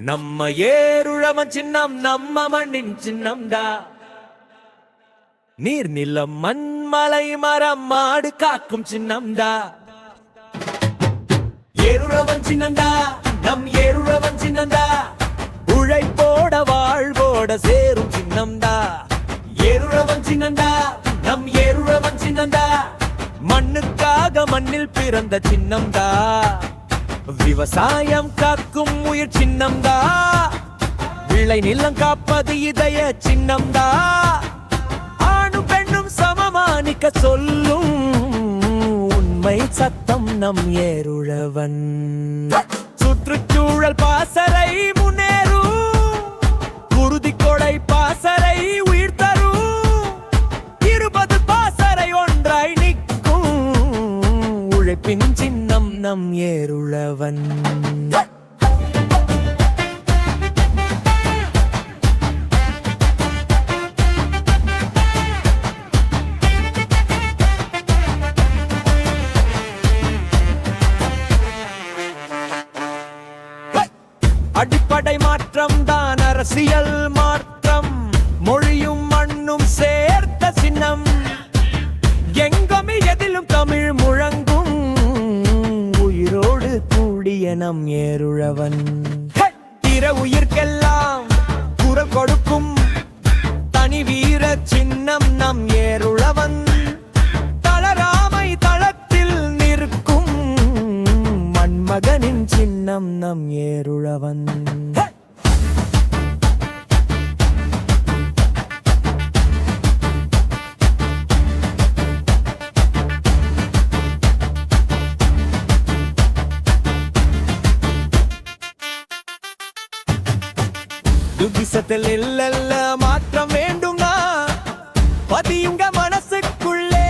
நம்ம ஏருழம சின்னம் நம்ம மண்ணின் சின்னம்டா. நீர் நிலம் மண்மலை மரம் மாடு காக்கும் சின்னம்டா. ஏருழவன் சின்னம்டா நம் ஏருழவன் சின்னம்டா. உழைப்போட வாழ்வோட சேரும் சின்னம்டா. ஏருழவன் சின்னம்டா நம் ஏருழவன் சின்னம்டா. மண்ணுக்காக மண்ணில் பிறந்த சின்னம்டா. விவசாயம் காக்கும் உயிர் சின்னம்தா விளை நிலம் காப்பது இதய சின்னம்தா ஆணும் பெண்ணும் சமமானிக்க சொல்லும். உண்மை சத்தம் நம் ஏருழவன். சுற்றுச்சூழல் பாசறை முன்னேறும். குருதி கொடை பாசறை உயிர் தரும். இருபது பாசறை ஒன்றாய் நிற்கும். உழைப்பின் சின்ன நம் ஏருழவன் அடிப்படை மாற்றம் தான் அரசியல் மாற்றம். மொழியும் மண்ணும் சேர்த்த சின்னம். கூடிய நம் ஏருழவன் பிற உயிர்க்கெல்லாம் குரல் கொடுக்கும் தனி வீர சின்னம் நம் ஏருழவன் தளராமை தளத்தில் நிற்கும் மண்மகனின் சின்னம் நம் ஏருழவன் துதிசத்தில் இல்லல்ல மாற்றம் வேண்டுங்க. பதியுங்க மனசுக்குள்ளே.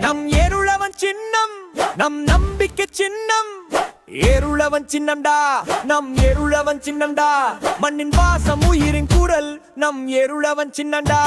நம் ஏருளவன் சின்னம் நம் நம்பிக்கை சின்னம். ஏருளவன் சின்னம்டா நம் ஏருளவன் சின்னம்டா. மண்ணின் வாசம் உயிரின் குரல் நம் ஏருளவன் சின்னம்டா.